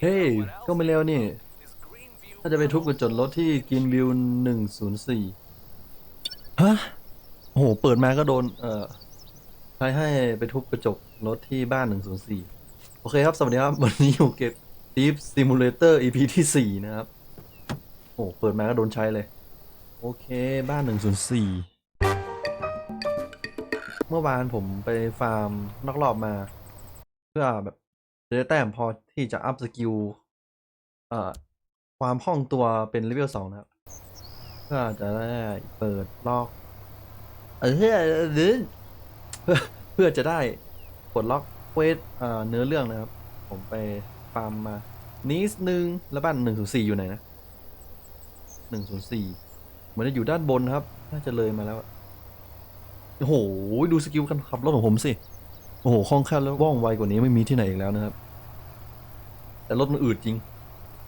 เฮ้ยก็ไม่เร็วนี่ถ้าจะไปทุบกระจกรถที่กินวิวหนึ่งศูนย์สี่ฮะโอ้โหเปิดมาก็โดน เอ่อใครให้ไปทุบกระจกรถที่บ้านหนึ่งศูนย์สี่โอเคครับ สวัสดีครับ วันนี้อยู่เก็บ Deep Simulator EP ที่สี่นะครับ โอ้เปิดมาก็โดนใช้เลย โอเคบ้านหนึ่งศูนย์สี่เมื่อวานผมไปฟาร์มนอกรอบมา เพื่อแบบ จะได้แต้มพอที่จะอัพสกิลเอ่อความคล่องตัวเป็นเลเวลสองนะครับเพื่อจะได้เปิดลอก เออหรือเพื่อเพื่อจะได้ปลดล็อกเควสเอ่อเนื้อเรื่องนะครับ ผมไปฟาร์มมานิดนึงแล้วบ้านหนึ่งศูนย์สี่อยู่ไหนนะหนึ่งศูนย์สี่เหมือนจะอยู่ด้านบนครับ น่าจะเลยมาแล้ว โอ้โห ดูสกิลการขับรถของผมสิ โอ้โหคล่องแคล่วแล้วว่องไวกว่านี้ไม่มีที่ไหนอีกแล้วนะครับ แต่รถมันอืดจริง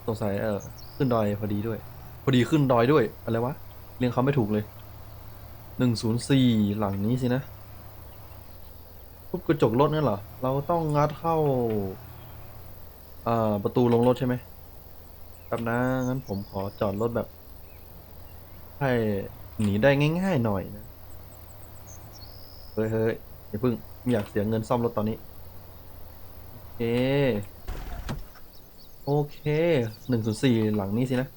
สงสัยเออขึ้นดอยพอดีด้วย พอดีขึ้นดอยด้วย อะไรวะ เรียงเขาไม่ถูกเลย หนึ่งศูนย์สี่หลังนี้สินะทุบกระจกรถนั่นเหรอ เราต้องงัดเข้าเอ่อประตูลงรถใช่ไหมครับนะ งั้นผมขอจอดรถแบบ ให้หนีได้ง่ายๆหน่อยนะ เฮ้ยเฮ้ยอย่าเพิ่งไม่อยากเสียเงินซ่อมรถตอนนี้ โอเค โอเคหนึ่งศูนย์สี่หลังนี้สินะ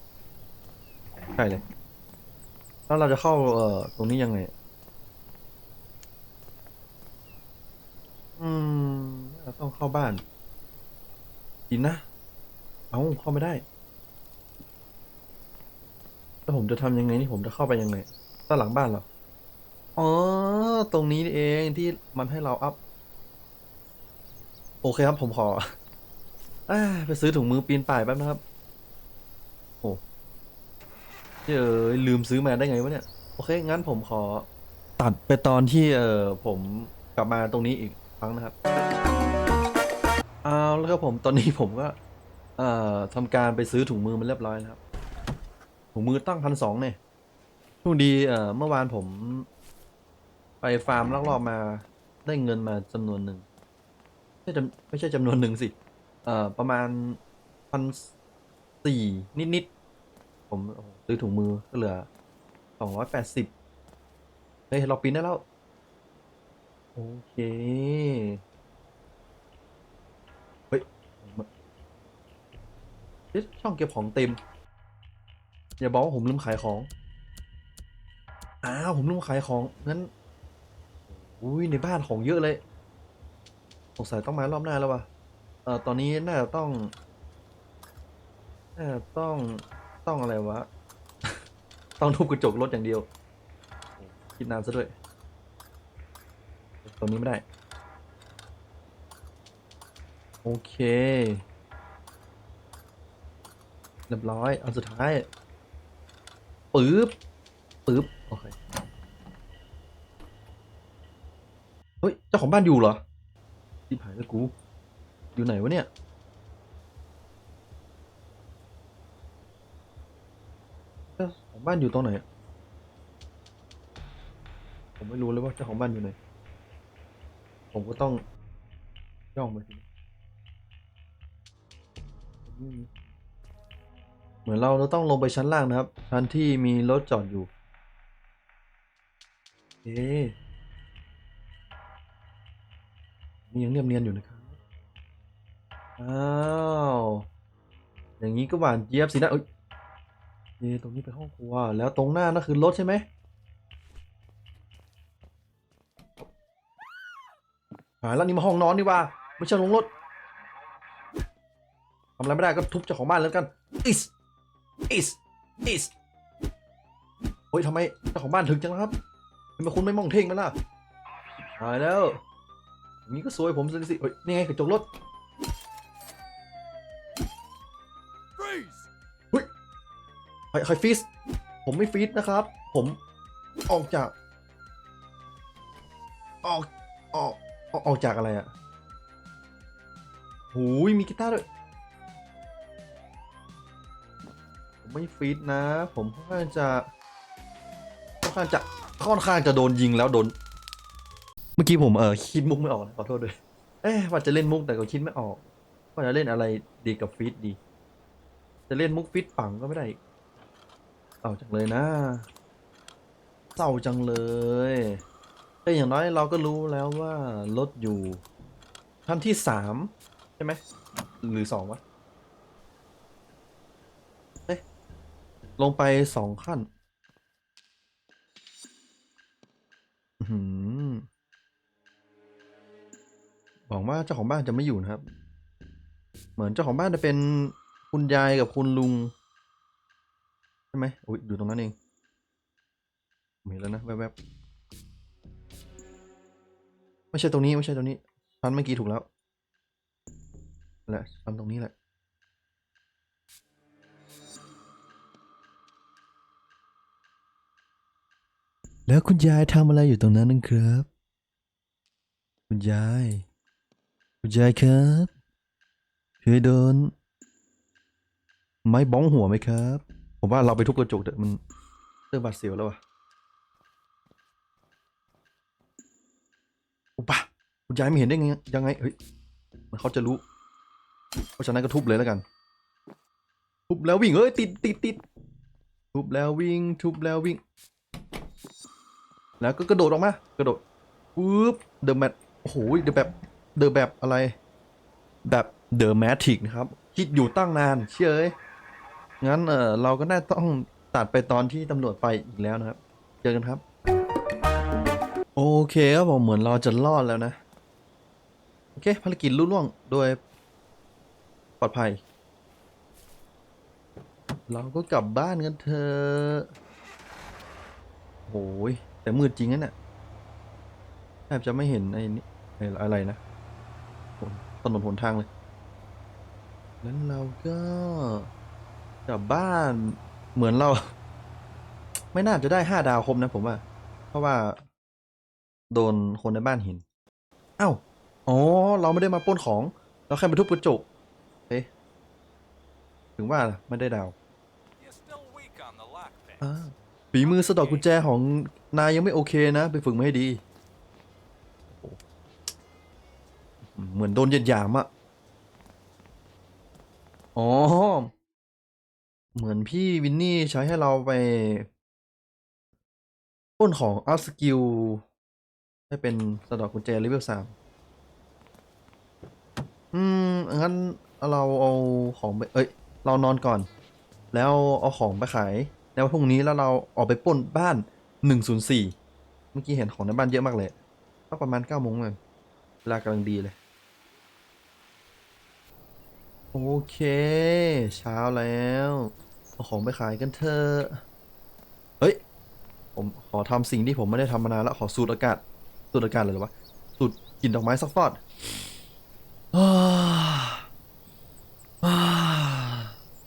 ใช่เลย แล้วเราจะเข้าเอ่อตรงนี้ยังไง อืมเราต้องเข้าบ้านดีนนะ เอาเข้าไม่ได้ แล้วผมจะทำยังไงนี่ผมจะเข้าไปยังไงด้านหลังบ้านเหรอ อ๋อ ตรงนี้เองที่มันให้เราอัพ โอเคครับผมขอ อไปซื้อถุงมือปีนป่ายแป๊บนะครับ โอ้เจอลืมซื้อมาได้ไงวะเนี่ย โอเค งั้นผมขอตัดไปตอนที่เออผมกลับมาตรงนี้อีกครั้งนะครับเอาแล้วครับผมตอนนี้ผมก็ เอ่อทำการไปซื้อถุงมือมาเรียบร้อยแล้วครับ ถุงมือตั้งพันสองเนี่ยช่วงดีเอ่อเมื่อวานผม ไปฟาร์มลักลอบมาได้เงินมาจำนวนหนึ่งไม่ใช่จำไม่ใช่จำนวนหนึ่งสิ เอ่อประมาณพันสี่นิดๆผมซื้อถุงมือก็เหลือสองร้อยแปดสิบเฮ้ย เราปีนได้แล้ว โอเคเฮ้ยเอ๊ะช่องเก็บของเต็ม อย่าบอกว่าผมลืมขายของอ้าวผมลืมขายของงั้นอุ้ยในบ้านของเยอะเลยสงสัยต้องมารอบหน้าแล้ววะ เอ่อตอนนี้น่าจะต้องน่าจะต้องต้องอะไรวะ ต้องทุบกระจกรถอย่างเดียว คิดนานซะด้วยตรงนี้ไม่ได้ โอเคเรียบร้อยอันสุดท้ายปึ๊บปึ๊บโอเคเฮ้ยเจ้าของบ้านอยู่เหรอที่ผายแล้วกู อยู่ไหนวะเนี่ย เจ้าของบ้านอยู่ตรงไหน ผมไม่รู้เลยว่าเจ้าของบ้านอยู่ไหน ผมก็ต้องย่องไปทีเหมือนเราเราต้องลงไปชั้นล่างนะครับ ชั้นที่มีรถจอดอยู่ เอ๊ะนี่ยังเรียบเนียนอยู่นะครับ อ้าวอย่างนี้ก็หวานเจี๊ยบสินะเอ้ยเอ๊ะตรงนี้เป็นห้องครัว แล้วตรงหน้านั่นคือรถใช่ไหมหาแล้วนี่มาห้องนอนนี่ว่า ไม่ใช่ลงรถทำอะไรไม่ได้ก็ทุบเจ้าของบ้านแล้วกันอิสอิสอิสโอ้ยทำไมเจ้าของบ้านถึงจังนะครับทำไมคุณไม่มองเท่งมันล่ะหายแล้วนี้ก็สวยผมสิสิ เฮ้ย นี่ไงกระจกรถ ใครฟีสผมไม่ฟีสนะครับ ผมออกจาก ออกออกออกจากอะไรอะ่ะหูยมีกีตาร์ด้วยผมไม่ฟีดนะ ผมค่อนข้างจะค่อนข้างจะค่อนข้างจะโดนยิงแล้วโดน เมื่อกี้ผมเออคิดมุกไม่ออกขอโทษด้วยเอ๊ะว่าจะเล่นมุกแต่ก็คิดไม่ออก ว่าจะเล่นอะไรดีกับฟิตดี จะเล่นมุกฟิตปังก็ไม่ได้ เศร้าจังเลยนะเศร้าจังเลยแต่อย่างน้อยเราก็รู้แล้วว่ารถอยู่ขั้นที่สามใช่ไหมหรือสองวะเอ๊ะลงไปสองขั้นอื้อหือหวังว่าเจ้าของบ้านจะไม่อยู่นะครับ เหมือนเจ้าของบ้านจะเป็นคุณยายกับคุณลุง ช่ไหมอุ้ยอยู่ตรงนั้นเองมเห็นแล้วนะแวบๆไม่ใช่ตรงนี้ไม่ใช่ตรงนี้ชั้นเมื่อกี้ถูกแล้วแหละชั้นตรงนี้แหละ แล้วคุณยายทำอะไรอยู่ตรงนั้นนะครับ คุณยาย คุณยายครับเคยโดนไม้บ้องหัวไหมครับ ผมว่าเราไปทุบกระจกเถอะมันเริ่มบาดเสียวแล้ววะอุปะคุณยายไม่เห็นได้ไงยังไงเฮ้ยมันเขาจะรู้ เพราะฉะนั้นก็ทุบเลยแล้วกัน ทุบแล้ววิ่งเอ้ยติดติดติดทุบแล้ววิ่ง ทุบแล้ววิ่ง แล้วก็กระโดดออกมากระโดดปุ๊บเดอะแมทโอ้โหเดอะแบบเดอะแบบอะไร แบบเดอะแมทริกนะครับคิดอยู่ตั้งนานเชื่อเอ้ย งั้นเออเราก็น่าต้องตัดไปตอนที่ตำรวจไปอีกแล้วนะครับ เจอกันครับ โอเคครับผมเหมือนเราจะรอดแล้วนะ โอเคภารกิจลุล่วงโดยปลอดภัย เราก็กลับบ้านกันเถอะโอ้ยแต่มืดจริงนะเนี่ยแทบจะไม่เห็นไอ้นี่ไอ้อะไรนะถนนหนทางเลย นั้นเราก็ กลับบ้านเหมือนเรา ไม่น่าจะได้ห้าดาวคมนะผมว่า เพราะว่า โดนคนในบ้านเห็นเอ้าอ๋อ เราไม่ได้มาปล้นของ เราแค่ไปทุบกระจกเอ๊ะถึงว่าล่ะไม่ได้ดาว You're still weak on the lockpick. อ่าฝีมือสะเดอกกุญแจของนายยังไม่โอเคนะ ไปฝึกมาให้ดีโอ้โหเหมือนโดนเหยียดหยามอะอ๋อ เหมือนพี่วินนี่ใช้ให้เราไปปล้นของอัพสกิลให้เป็นสะดอกกุญแจเลเวลสามอืม งั้นเราเอาของไป เอ้ย เรานอนก่อน แล้วเอาของไปขายแล้วพรุ่งนี้แล้วเราออกไปปล้นบ้าน104เมื่อกี้เห็นของในบ้านเยอะมากเลยก็ประมาณ9โมงเลยเวลากำลังดีเลย โอเค เช้าแล้ว เอาของไปขายกันเถอะเฮ้ย ผมขอทำสิ่งที่ผมไม่ได้ทำมานานแล้วขอสูดอากาศ สูดอากาศเลยเหรอวะ สูดกลิ่นดอกไม้สักฟอดอ้าอ้า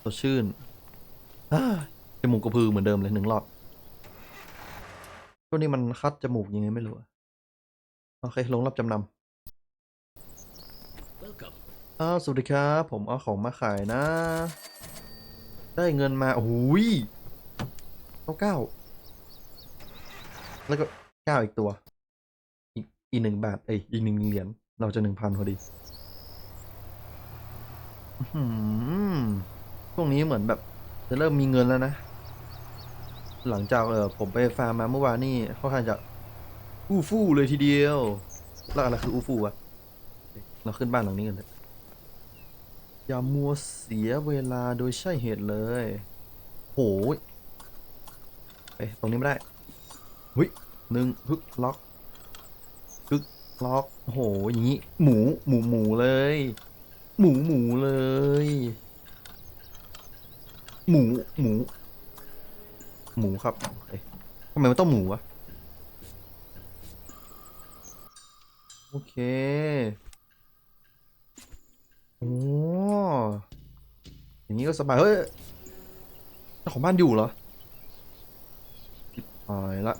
สดชื่นอ่าจมูกกระพือเหมือนเดิมเลยหนึ่งรอบช่วงนี้มันคัดจมูกยังไงไม่รู้อะโอเค ลงรับจำนำอ้าวสวัสดีครับ ผมเอาของมาขายนะ ได้เงินมาโอ้ยเก้าเก้าแล้วก็เก้าอีกตัว อีกอีกหนึ่งบาทเอ้ยอีกหนึ่งเหรียญเราจะหนึ่งพันพอดีหือช่วงนี้เหมือนแบบ จะเริ่มมีเงินแล้วนะ หลังจากเออผมไปฟาร์มมาเมื่อวานนี่ค่อนข้างจะอู้ฟู่เลยทีเดียว แล้วอะไรคืออู้ฟู่วะเราขึ้นบ้านหลังนี้กันเลย อย่ามัวเสียเวลาโดยใช่เหตุเลยโหยเอ้ยตรงนี้ไม่ได้หุยหนึ่งฮึกล็อกฮึกล็อกโอ้โหอย่างนี้ หมู หมู หมูเลย หมู หมูเลย หมู หมู หมูครับเอ้ยทำไมมันต้องหมูวะ โอเค โอ้ อย่างนี้ก็สบาย เฮ้ยเจ้าของบ้านอยู่เหรอผิดหายละ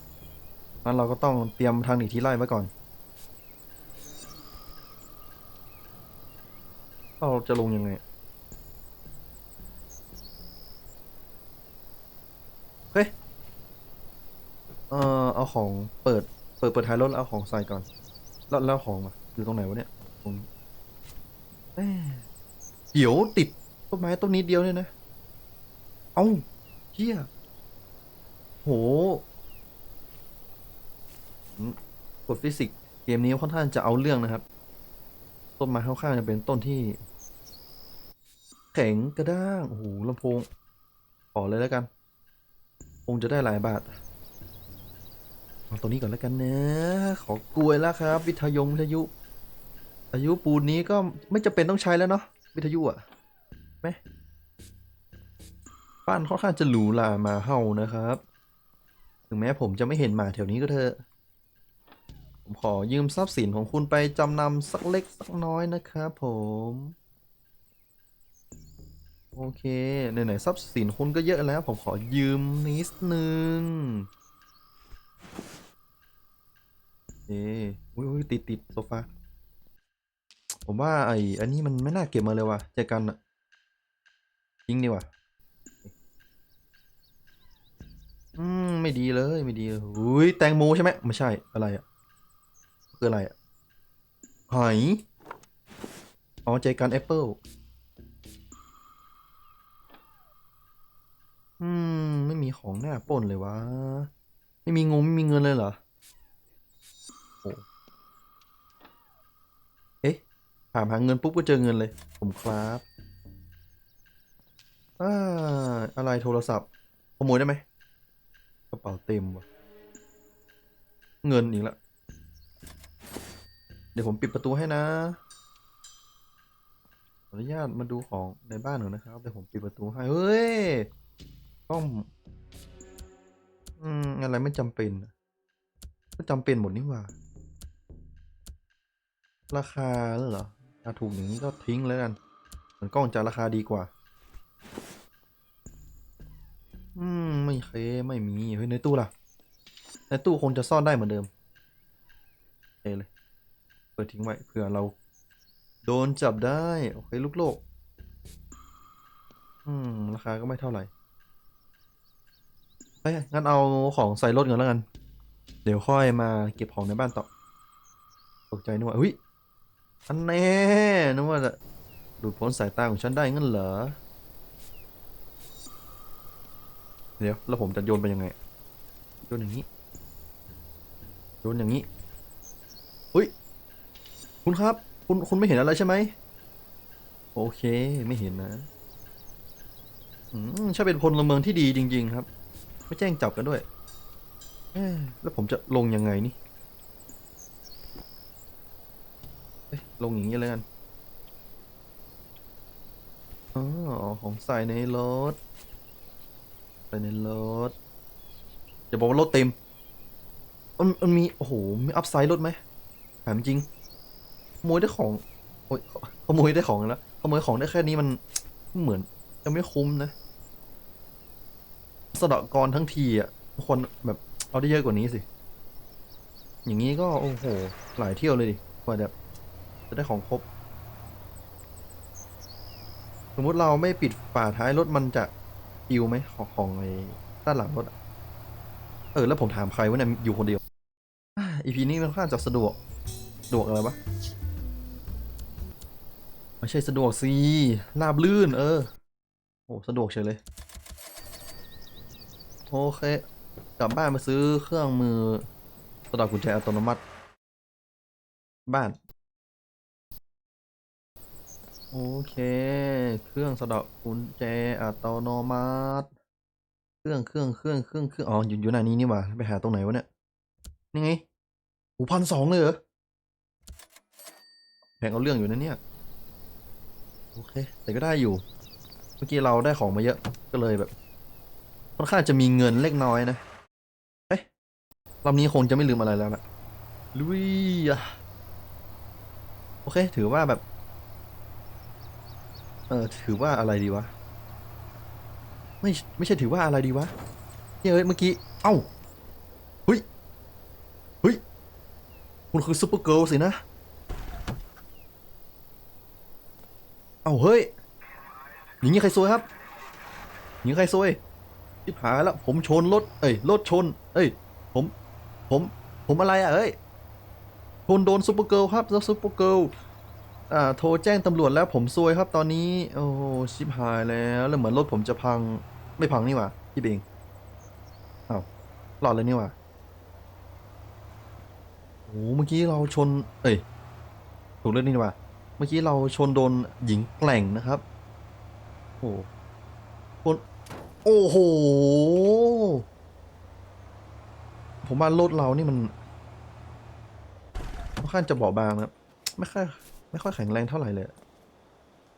งั้นเราก็ต้องเตรียมทางหนีที่ไล่ไว้ก่อน เราจะลงยังไงเฮ้ยเออเอาของเปิด เปิดเปิดท้ายรถแล้วเอาของใส่ก่อน แล้วแล้วของอะอยู่ตรงไหนวะเนี่ยตรงนี้ เดี๋ยวติดต้นไม้ต้นนี้เดียวเนี่ยนะ เอ้าเฮียโหกฎฟิสิกส์เกมนี้ค่อนข้างจะเอาเรื่องนะครับ ต้นไม้ข้างๆจะเป็นต้นที่ แข็งกระด้าง โอ้โหลำโพงขอเลยแล้วกัน คงจะได้หลายบาทเอาตัวนี้ก่อนแล้วกันนะ ขอกลวยแล้วครับ วิทยงวิทยุ อายุปูนนี้ก็ไม่จำเป็นต้องใช้แล้วเนาะ วิทยุอะไหมบ้านค่อนข้างจะหรูหรามาเห่านะครับ ถึงแม้ผมจะไม่เห็นหมาแถวนี้ก็เถอะ ผมขอยืมทรัพย์สินของคุณไปจำนำสักเล็กสักน้อยนะครับผม โอเคไหนๆทรัพย์สินคุณก็เยอะแล้ว ผมขอยืมนิดนึงเอ๊ะอุ้ยอุ้ยติดติดโซฟา ผมว่าไอ้อันนี้มันไม่น่าเก็บมาเลยว่ะใจกันอะทิ้งดีว่าอืมไม่ดีเลยไม่ดีเลยอุ้ยแตงโมใช่ไหมไม่ใช่อะไรอะคืออะไรอะหอยอ๋อใจกันแอปเปิลอืม ไม่มีของหน้าป้นเลยวะ ไม่มีงงไม่มีเงินเลยเหรอโอ้เอ๊ะ ถามหาเงินปุ๊บก็เจอเงินเลย ผมครับอ่าอะไรโทรศัพท์ขโมยได้ไหมกระเป๋าเต็มว่ะเงินอีกละเดี๋ยวผมปิดประตูให้นะขออนุญาตมาดูของในบ้านหน่อยนะครับเดี๋ยวผมปิดประตูให้เฮ้ยต้องอืมอะไรไม่จำเป็นก็จำเป็นหมดนี่หว่า ราคาเหรอ ถ้าถูกอย่างนี้ก็ทิ้งแล้วกันมือนกล้องจะราคาดีกว่า อืม ไม่เคไม่มี เฮ้ย ในตู้ล่ะ ในตู้คงจะซ่อนได้เหมือนเดิมเอเลย เปิดทิ้งไว้เผื่อเรา โดนจับได้ โอเค ลูกโลก อืม ราคาก็ไม่เท่าไหร่เฮ้ย งั้นเอาของใส่รถกันแล้วกัน เดี๋ยวค่อยมาเก็บของในบ้านต่อ ตกใจนึกว่าเฮ้ย อันแน่นึกว่าจะดูดพ้นสายตาของฉันได้งั้นเหรอ เดี๋ยว แล้วผมจะโยนไปยังไง โยนอย่างนี้ โยนอย่างนี้เฮ้ย คุณครับ คุณ คุณไม่เห็นอะไรใช่ไหม โอเค ไม่เห็นนะ อืมใช่เป็นพลเมืองที่ดีจริง ๆ ครับ ไม่แจ้งจับกันด้วย แล้วผมจะลงยังไงนี่ เอ้ย ลงอย่างนี้เลยกันอ๋อของใส่ในรถใส่ในรถอย่าบอกว่ารถเต็มมันมันมี โอ้โห มีอัพไซด์รถไหมถามจริงขโมยได้ของโอ้ยขโมยได้ของแล้วขโมยของได้แค่นี้มันเหมือนจะไม่คุ้มนะสะเดาะกรทั้งทีอะควรแบบเอาได้เยอะกว่านี้สิ อย่างนี้ก็ โอ้โห หลายเที่ยวเลยดิกว่าจะ จะได้ของครบ สมมุติเราไม่ปิดฝาท้ายรถมันจะปิวไหมของของไอ้ด้านหลังรถอะเออ แล้วผมถามใครว่าเนี่ยอยู่คนเดียวอีพีนี้มันค่อนข้างจะสะดวกสะดวกอะไรวะไม่ใช่สะดวกสิราบลื่น เออ โอ้สะดวกเฉยเลย โอเค กลับบ้านมาซื้อเครื่องมือสะดอกกุญแจอัตโนมัติ บ้าน โอเค เครื่องสะเดาะกุญแจอัตโนมัติ เครื่องเครื่องเครื่องเครื่องเครื่องอ๋ออยู่อยู่ไหนนี้นี่หว่าไปหาตรงไหนวะเนี่ย นี่ไงหูพันสองเลยเหรอแพงเอาเรื่องอยู่นะเนี่ย โอเค แต่ก็ได้อยู่ เมื่อกี้เราได้ของมาเยอะ ก็เลยแบบค่อนข้างจะมีเงินเล็กน้อยนะ เอ๊ะรอบนี้คงจะไม่ลืมอะไรแล้วล่ะลุยอะโอเค ถือว่าแบบ เออถือว่าอะไรดีวะ ไม่ไม่ใช่ถือว่าอะไรดีวะเฮ้ยเมื่อกี้ เอ้าเฮ้ยเฮ้ยคุณคือซูเปอร์เกิร์ลสินะ เอ้าเฮ้ยอย่างนี้ใครซวยครับอย่างนี้ใครซวยชิบหายแล้วผมชนรถเอ้ยรถชน เอ้ย ผม ผม ผมอะไรอะเอ้ยชนโดนซูเปอร์เกิร์ลครับแล้วซูเปอร์เกิร์ล อ่าโทรแจ้งตำรวจแล้วผมซวยครับตอนนี้ โอ้โหชิบหายแล้วแล้วเหมือนรถผมจะพังไม่พังนี่หว่าพี่เองอ้าวหลอดเลยนี่หว่าโอ้โหเมื่อกี้เราชน เอ้ยถูกเรื่องนี่หว่าเมื่อกี้เราชนโดนหญิงแกล่งนะครับโอ้โคนโอ้โหผมว่ารถเรานี่มันค่อนข้างจะเบาบางนะไม่ค่อย ไม่ค่อยแข็งแรงเท่าไหร่เลย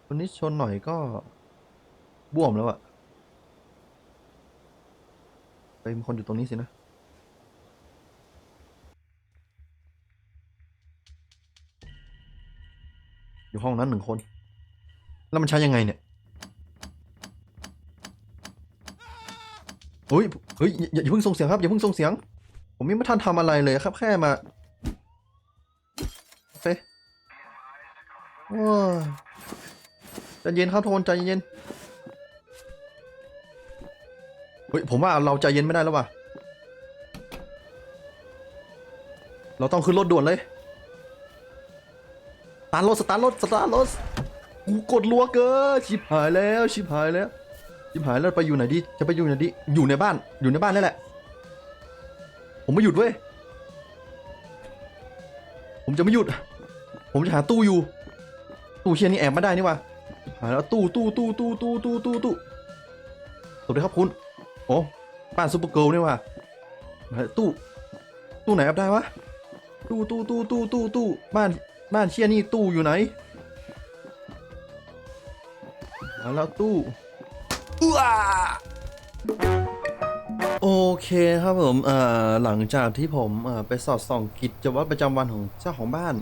วันนี้ชนหน่อยก็บวมแล้วอะไปมีคนอยู่ตรงนี้สินะอยู่ห้องนั้นหนึ่งคน แล้วมันใช้ยังไงเนี่ยเฮ้ย เฮ้ย อย่าอย่าอย่าเพิ่งส่งเสียงครับ อย่าเพิ่งส่งเสียง ผมยังไม่ทันทำอะไรเลยครับ แค่มา โอ้ยใจเย็นครับทุกคนใจเย็นเฮ้ยผมว่าเราใจเย็นไม่ได้แล้วว่ะ เราต้องขึ้นรถด่วนเลยสตาร์ทรถสตาร์ทรถสตาร์ทรถกูกดลัวเกินชิบหายแล้วชิบหายแล้วชิบหายแล้วไปอยู่ไหนดีจะไปอยู่ไหนดีอยู่ในบ้านอยู่ในบ้านนี่แหละ ผมไม่หยุดเว้ยผมจะไม่หยุด ผมจะหาตู้อยู่ ตู้เชียนี่แอบมาได้นี่วะหายแล้วตู้ตู้ตู้ตู้ตู้ตู้ตู้ตู้สวัสดีครับคุณ โอ้บ้านซูเปอร์เกิร์ลนี่วะหาตู้ ตู้ไหนแอบได้วะ ตู้ตู้ตู้ตู้ตู้ตู้บ้านบ้านเชียนี่ตู้อยู่ไหนมาแล้วตู้อื้อโอเคครับผมเอ่อหลังจากที่ผมเอ่อไปสอดส่องกิจวัตรประจำวันของเจ้าของบ้าน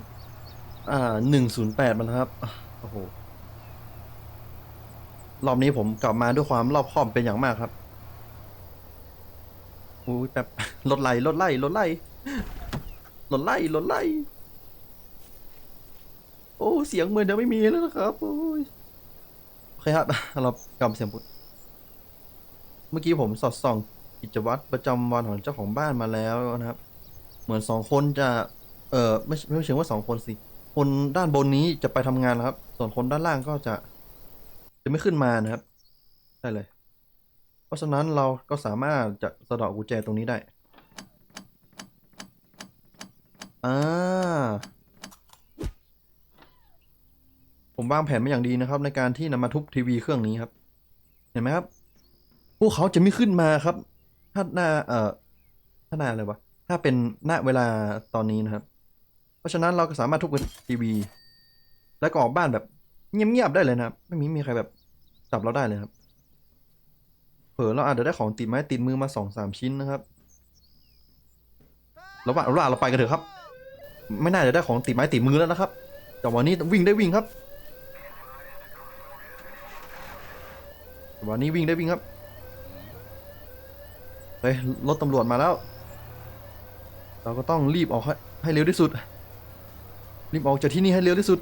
อ่าหนึ่งศูนย์แปดมันครับโอ้โหรอบนี้ผมกลับมาด้วยความรอบคอบเป็นอย่างมากครับอุ้ยแป๊บรถไล่รถไล่รถไล่รถไล่รถไล่โอ้เสียงเหมือนจะไม่มีแล้วนะครับโอ้ยโอเคครับเรากลับเสียงปุ๊บเมื่อกี้ผมสอดส่องกิจวัตรประจำวันของเจ้าของบ้านมาแล้วนะครับ เหมือนสองคนจะ เออไม่ไม่เชิงว่าสองคนสิ คนด้านบนนี้จะไปทำงานนะครับ ส่วนคนด้านล่างก็จะจะไม่ขึ้นมานะครับ ได้เลย เพราะฉะนั้นเราก็สามารถจะสะเดาะกุญแจตรงนี้ได้อ่าผมวางแผนมาอย่างดีนะครับ ในการที่นำมาทุบทีวีเครื่องนี้ครับ เห็นไหมครับ พวกเขาจะไม่ขึ้นมาครับ ถ้าหน้าเอ่อถ้าหน้าอะไรวะถ้าเป็นหน้าเวลาตอนนี้นะครับ เพราะฉะนั้นเราก็สามารถทุบทีวี แล้วก็ออกบ้านแบบเงียบๆได้เลยนะครับ ไม่มีมีใครแบบจับเราได้เลยครับ เผลอเราอาจจะได้ของติดไม้ติดมือมาสองสามชิ้นนะครับระหว่างระหว่างเราไปกันเถอะครับ ไม่น่าจะได้ของติดไม้ติดมือแล้วนะครับ แต่วันนี้วิ่งได้วิ่งครับ วันนี้วิ่งได้วิ่งครับ เฮ้ยรถตำรวจมาแล้ว เราก็ต้องรีบออกให้ให้เร็วที่สุด รีบออกจากที่นี่ให้เร็วที่สุด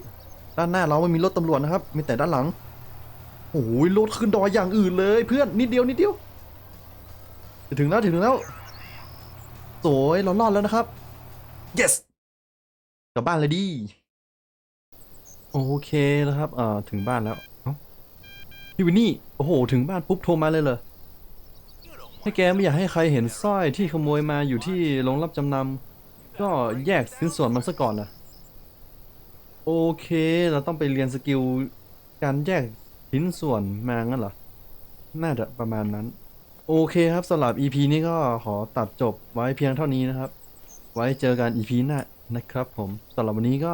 ด้านหน้าเราไม่มีรถตำรวจนะครับ มีแต่ด้านหลังโอ้ยรถขึ้นดอยอย่างอื่นเลย เพื่อนนิดเดียวนิดเดียวจะถึงแล้วถึงแล้วสวยเรารอดแล้วนะครับ yes กลับบ้านเลยดีโอเคแล้วครับเอ่อถึงบ้านแล้วพี่วินนี่โอ้โห ถึงบ้านปุ๊บโทรมาเลยเหรอให้แกไม่อยากให้ใครเห็นสร้อยที่ขโมยมาอยู่ที่โรงรับจำนำก็แยกสิ้นส่วนมันซะก่อนนะ โอเค เราต้องไปเรียนสกิลการแยกชิ้นส่วนมางั้นเหรอ น่าจะประมาณนั้น โอเคครับสำหรับ EP นี้ก็ขอตัดจบไว้เพียงเท่านี้นะครับ ไว้เจอกัน EP หน้านะครับผมสำหรับวันนี้ก็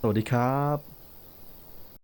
สวัสดีครับ